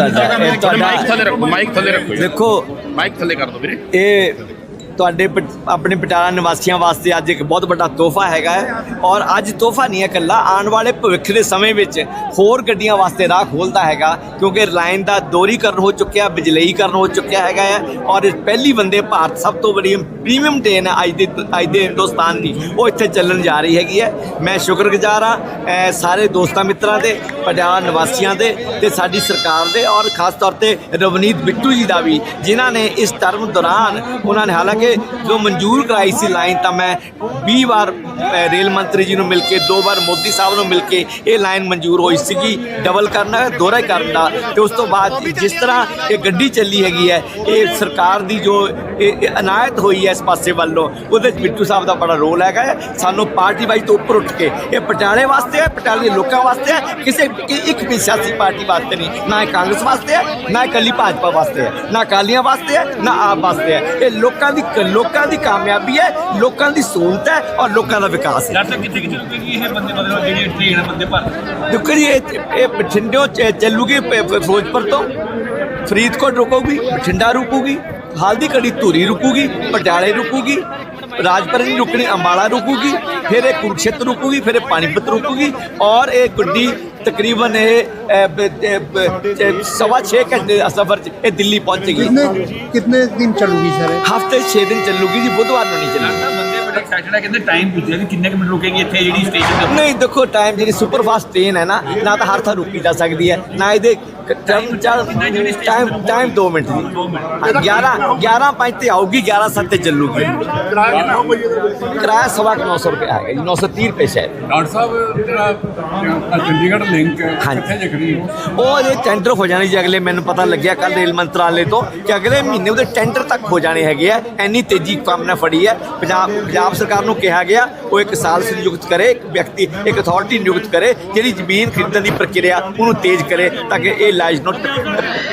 ਤੁਹਾਡਾ ਇਹ ਮਾਈਕ ਤੁਹਾਡਾ ਥੱਲੇ ਰੱਖੋ ਮਾਈਕ ਥੱਲੇ ਰੱਖੋ ਜੀ। ਦੇਖੋ ਮਾਈਕ ਥੱਲੇ ਕਰ ਦਿਓ ਵੀਰੇ ਇਹ ਤੁਹਾਡੇ ਪਟ- ਆਪਣੇ ਪਟਿਆਲਾ ਨਿਵਾਸੀਆਂ ਵਾਸਤੇ ਅੱਜ ਇੱਕ ਬਹੁਤ ਵੱਡਾ ਤੋਹਫਾ ਹੈਗਾ ਹੈ। ਔਰ ਅੱਜ ਤੋਹਫਾ ਨਹੀਂ ਹੈ ਇਕੱਲਾ, ਆਉਣ ਵਾਲੇ ਭਵਿੱਖ ਦੇ ਸਮੇਂ ਵਿੱਚ ਹੋਰ ਗੱਡੀਆਂ ਵਾਸਤੇ ਰਾਹ ਖੋਲਦਾ ਹੈਗਾ, ਕਿਉਂਕਿ ਲਾਈਨ ਦਾ ਦੋਰੀਕਰਨ ਹੋ ਚੁੱਕਿਆ ਬਿਜਲਈਕਰਨ ਹੋ ਚੁੱਕਿਆ ਹੈਗਾ ਹੈ। ਔਰ ਪਹਿਲੀ ਵੰਦੇ ਭਾਰਤ ਸਭ ਤੋਂ ਵੱਡੀ ਪ੍ਰੀਮੀਅਮ ਟ੍ਰੇਨ ਹੈ ਅੱਜ ਦੇ ਅੱਜ ਦੇ ਹਿੰਦੁਸਤਾਨ ਦੀ। ਉਹ ਇੱਥੇ ਚੱਲਣ ਜਾ ਰਹੀ ਹੈਗੀ ਹੈ। ਮੈਂ ਸ਼ੁਕਰਗੁਜ਼ਾਰ ਹਾਂ ਸਾਰੇ ਦੋਸਤਾਂ ਮਿੱਤਰਾਂ ਦੇ, ਪਟਿਆਲਾ ਨਿਵਾਸੀਆਂ ਦੇ ਤੇ ਸਾਡੀ ਸਰਕਾਰ ਦੇ ਔਰ ਖਾਸ ਤੌਰ ਤੇ ਰਵਨੀਤ ਬਿੱਟੂ ਜੀ ਦਾ ਵੀ, ਜਿਨ੍ਹਾਂ ਨੇ ਇਸ ਟਰਮ ਦੌਰਾਨ, ਉਹਨਾਂ ਨੇ ਹਾਲਾਂਕਿ ਜੋ ਮਨਜ਼ੂਰ ਕਰਾਈ ਸੀ ਲਾਈਨ, ਤਾਂ ਮੈਂ 20 ਵਾਰ ਰੇਲ ਮੰਤਰੀ ਜੀ ਨੂੰ ਮਿਲ ਕੇ, ਦੋ ਵਾਰ ਮੋਦੀ ਸਾਹਿਬ ਨੂੰ ਮਿਲ ਕੇ ਇਹ ਲਾਈਨ ਮਨਜ਼ੂਰ ਹੋਈ ਸੀਗੀ ਡਬਲ ਕਰਨਾ ਹੈ ਦੋਹਰਾ ਕਰਨ ਦਾ। ਤੇ ਉਸ ਤੋਂ ਬਾਅਦ ਜਿਸ ਤਰ੍ਹਾਂ ਇਹ ਗੱਡੀ ਚੱਲੀ ਹੈਗੀ ਹੈ, ਇਹ ਸਰਕਾਰ ਦੀ ਜੋ ਅਨਾਇਤ ਹੋਈ ਹੈ ਇਸ ਪਾਸੇ ਵੱਲੋਂ। ਉਹਦੇ ਵਿੱਚ ਬਿੱਟੂ ਸਾਹਿਬ ਦਾ ਬੜਾ ਰੋਲ ਹੈਗਾ। ਸਾਨੂੰ ਪਾਰਟੀ ਵਾਈਜ਼ ਤੋਂ ਉੱਪਰ ਉੱਠ ਕੇ ਇਹ ਪਟਿਆਲੇ ਵਾਸਤੇ ਹੈ ਪਟਿਆਲੇ ਦੇ ਲੋਕਾਂ ਵਾਸਤੇ ਹੈ ਕਿਸੇ ਇੱਕ ਵੀ ਸਿਆਸੀ ਪਾਰਟੀ ਵਾਸਤੇ ਨਹੀਂ। ਨਾ ਇਹ ਕਾਂਗਰਸ ਵਾਸਤੇ ਹੈ ਨਾ ਇਕੱਲੀ ਭਾਜਪਾ ਵਾਸਤੇ ਹੈ ਨਾ ਅਕਾਲੀਆਂ ਵਾਸਤੇ ਹੈ ਨਾ ਆਪ ਵਾਸਤੇ ਹੈ। ਇਹ ਲੋਕਾਂ ਦੀ ਲੋਕਾਂ ਦੀ ਕਾਮਯਾਬੀ ਹੈ ਲੋਕਾਂ ਦੀ ਸਹੂਲਤ ਹੈ ਔਰ ਲੋਕਾਂ ਦਾ ਵਿਕਾਸ ਹੈ। ਕਿੱਥੇ ਕਿ ਚੱਲੂਗੀ ਇਹ ਬੰਦੇ ਮਤਲਬ ਜਿਹੜੀ ਟ੍ਰੇਨ ਬੰਦੇ ਭਾਰਤ ਦੇਖੋ ਜੀ ਇਹ ਇਹ ਬਠਿੰਡਿਓਂ ਚੱਲੂਗੀ ਫਿਰੋਜ਼ਪੁਰ ਤੋਂ। ਫਰੀਦਕੋਟ ਰੁਕੂਗੀ ਬਠਿੰਡਾ ਰੁਕੂਗੀ। ਹਾਲ ਦੀ ਘੜੀ ਧੂਰੀ ਰੁਕੂਗੀ ਪਟਿਆਲੇ ਰੁਕੂਗੀ ਰਾਜਪੁਰ ਰੁਕਣੀ ਅੰਬਾਲਾ ਰੁਕੂਗੀ ਫਿਰ ਇਹ ਕੁਰਕਸ਼ੇਤਰ ਰੁਕੂਗੀ ਫਿਰ ਇਹ ਪਾਣੀਪਤ ਰੁਕੂਗੀ ਔਰ ਇਹ ਗੱਡੀ ਤਕਰੀਬਨ ਇਹ ਸਵਾ 6 ਘੰਟੇ ਸਫ਼ਰ ਚ ਦਿੱਲੀ ਪਹੁੰਚੇਗੀ। ਕਿੰਨੇ ਦਿਨ ਚੱਲੂਗੀ ਸਰ ਹਫ਼ਤੇ 6 ਦਿਨ ਚੱਲੂਗੀ ਜੀ ਬੁੱਧਵਾਰ ਨੂੰ ਨਹੀਂ ਚੱਲੂਗੀ ਐਕਸਾਈਟਡ ਹੈ ਕਹਿੰਦੇ ਟਾਈਮ ਪੁੱਛਿਆ ਵੀ ਕਿੰਨੇ ਕੁ ਮਿੰਟ ਰੁਕੇਗੀ ਇੱਥੇ ਜਿਹੜੀ ਸਟੇਸ਼ਨ ਤੇ ਨਹੀਂ ਦੇਖੋ ਟਾਈਮ ਜਿਹੜੀ ਸੁਪਰ ਫਾਸਟ ਟ੍ਰੇਨ ਹੈ ਨਾ ਨਾ ਤਾਂ ਹਰ ਥਾਂ ਰੁਕੀ ਜਾ ਸਕਦੀ ਹੈ ਨਾ ਇਹਦੇ ਟਾਈਮ ਟਾਈਮ ਟਾਈਮ 2 ਮਿੰਟ ਦੀ। ਹਾਂ, 11 11 5 ਤੇ ਆਊਗੀ 11 7 ਤੇ ਚੱਲੂਗੀ। ਕਿਰਾਇਆ ਸਵਾ ਕੁ 900 ਰੁਪਏ ਜੀ 930 ਰੁਪਏ ਸ਼ਾਇਦ। ਡਾਕਟਰ ਸਾਹਿਬ ਜਿਹੜਾ ਚੰਡੀਗੜ੍ਹ ਲਿੰਕ। ਕਿੱਥੇ ਜਖਣੀ ਉਹ ਜੇ ਟੈਂਡਰ ਹੋ ਜਾਣੇ ਜੀ ਅਗਲੇ ਮੈਨੂੰ ਪਤਾ ਲੱਗਿਆ ਕੱਲ ਰੇਲ ਮੰਤਰਾਲੇ ਤੋਂ ਕਿ ਅਗਲੇ ਮਹੀਨੇ ਉਹਦੇ ਟੈਂਡਰ ਤੱਕ ਹੋ ਜਾਣੇ ਹੈਗੇ ਆ। ਇੰਨੀ ਤੇਜ਼ੀ ਕੰਮ ਨਾਲ ਫੜੀ ਹੈ। ਪੰਜਾਬ ਪੰਜਾਬ ਸਰਕਾਰ ਨੂੰ ਕਿਹਾ ਗਿਆ ਉਹ ਇੱਕ ਸਾਲ ਸ ਨਿਯੁਕਤ ਕਰੇ ਇੱਕ ਵਿਅਕਤੀ ਇੱਕ ਅਥਾਰਟੀ ਨਿਯੁਕਤ ਕਰੇ ਜਿਹੜੀ ਜ਼ਮੀਨ ਖਰੀਦਣ ਦੀ ਪ੍ਰਕਿਰਿਆ ਉਹਨੂੰ ਤੇਜ਼ ਕਰੇ ਤਾਂ ਕਿ ਇਹ ਲਾਈਜ ਨੋਟ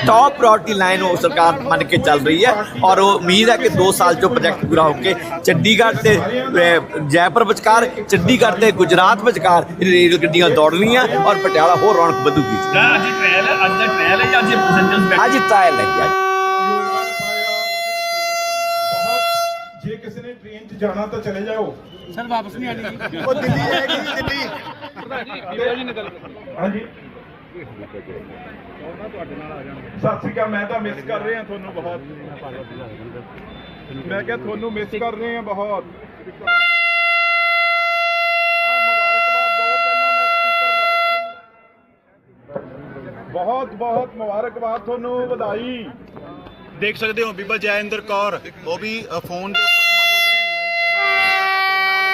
ਟੌਪ ਪ੍ਰਾਇੋਰਟੀ ਲਾਈਨ ਉਹ ਸਰਕਾਰ ਮੰਨ ਕੇ ਚੱਲ ਰਹੀ ਹੈ ਔਰ ਉਹ ਉਮੀਦ ਹੈ ਕਿ 2 ਸਾਲ 'ਚ ਪਰੋਜੈਕਟ ਪੂਰਾ ਹੋ ਕੇ ਚੰਡੀਗੜ੍ਹ ਤੇ ਜੈਪੁਰ ਵਿਚਕਾਰ ਚੰਡੀਗੜ੍ਹ ਤੇ ਗੁਜਰਾਤ ਵਿਚਕਾਰ ਰੇਲ ਗੱਡੀਆਂ ਦੌੜਨੀਆਂ ਔਰ ਪਟਿਆਲਾ ਹੋਰ ਰੌਣਕ ਵਧੂਗੀ। ਅੱਜ ਟ੍ਰਾਇਲ ਅੱਜ ਟ੍ਰਾਇਲ ਹੈ ਜਾਂ ਅੱਜ ਅੱਜ ਟ੍ਰਾਇਲ ਹੈ ਜੀ, ਅੱਜ ਬਹੁਤ ਜੇ ਕਿਸੇ ਨੇ ਟ੍ਰੇਨ 'ਚ ਜਾਣਾ ਤਾਂ ਚਲੇ ਜਾਓ। ਸਰ ਵਾਪਸ ਨਹੀਂ ਆਣੀ ਉਹ ਦਿੱਲੀ ਜਾਏਗੀ ਦਿੱਲੀ। ਹਾਂਜੀ। ਸਤਿ ਸ਼੍ਰੀ ਅਕਾਲ ਮੈਂ ਤਾਂ ਮਿਸ ਕਰ ਰਿਹਾ ਤੁਹਾਨੂੰ ਬਹੁਤ। ਮੈਂ ਕਿਹਾ ਤੁਹਾਨੂੰ ਮਿਸ ਕਰ ਰਹੇ ਹਾਂ ਬਹੁਤ। ਬਹੁਤ ਬਹੁਤ ਮੁਬਾਰਕਬਾਦ ਤੁਹਾਨੂੰ ਵਧਾਈ। ਦੇਖ ਸਕਦੇ ਹੋ ਬੀਬਾ ਜੈਇੰਦਰ ਕੌਰ ਉਹ ਵੀ ਫੋਨ ਦੇ ਉੱਪਰ ਮੌਜੂਦ ਨੇ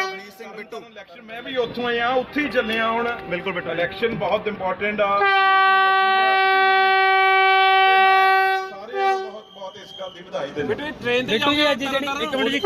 ਰਵਨੀਤ ਸਿੰਘ ਬਿੱਟੂ ਇਲੈਕਸ਼ਨ ਮੈਂ ਵੀ ਉੱਥੋਂ ਆਇਆ ਉੱਥੇ ਹੀ ਚੱਲਿਆ ਹੁਣ। ਬਿਲਕੁਲ ਬੇਟਾ। ਇਲੈਕਸ਼ਨ ਬਹੁਤ ਇੰਪੋਰਟੈਂਟ ਆ। ਸਾਰਿਆਂ ਨੂੰ ਬਹੁਤ ਬਹੁਤ ਇਸ ਗੱਲ ਦੀ ਵਧਾਈ ਦਿੰਦਾ ਬਿੱਟੂ ਜੀ ਅੱਜ ਜਿਹੜੀ ਇੱਕ ਮਿੰਟ ਜੀ।